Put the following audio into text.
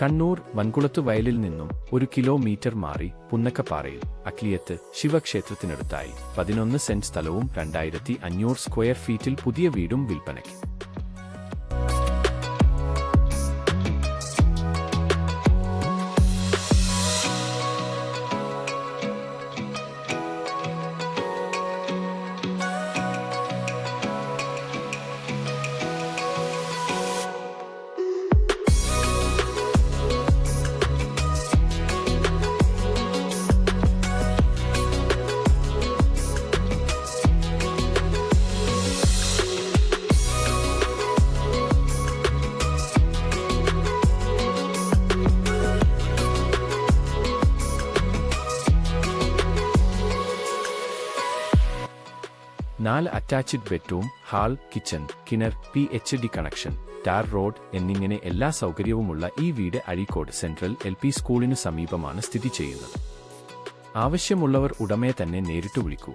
കണ്ണൂർ വൻകുളത്തു വയലിൽ നിന്നും ഒരു കിലോമീറ്റർ മാറി പുന്നക്കപ്പാറയിൽ അക്ലിയത്ത് ശിവക്ഷേത്രത്തിനടുത്തായി പതിനൊന്ന് സെന്റ് സ്ഥലവും രണ്ടായിരത്തി അഞ്ഞൂറ് സ്ക്വയർ ഫീറ്റിൽ പുതിയ വീടും വിൽപ്പനയ്ക്ക്. നാല് അറ്റാച്ച്ഡ് ബെഡ്റൂം ഹാൾ കിച്ചൺ കിണർ P H D connection tar road എന്നിങ്ങനെ എല്ലാ സൗകര്യവുമുള്ള ഈ വീട് അഴീക്കോട് സെൻട്രൽ എൽ പി സ്കൂളിനു സമീപമാണ് സ്ഥിതി ചെയ്യുന്നത്. ആവശ്യമുള്ളവർ ഉടമയെ തന്നെ നേരിട്ട് വിളിക്കൂ.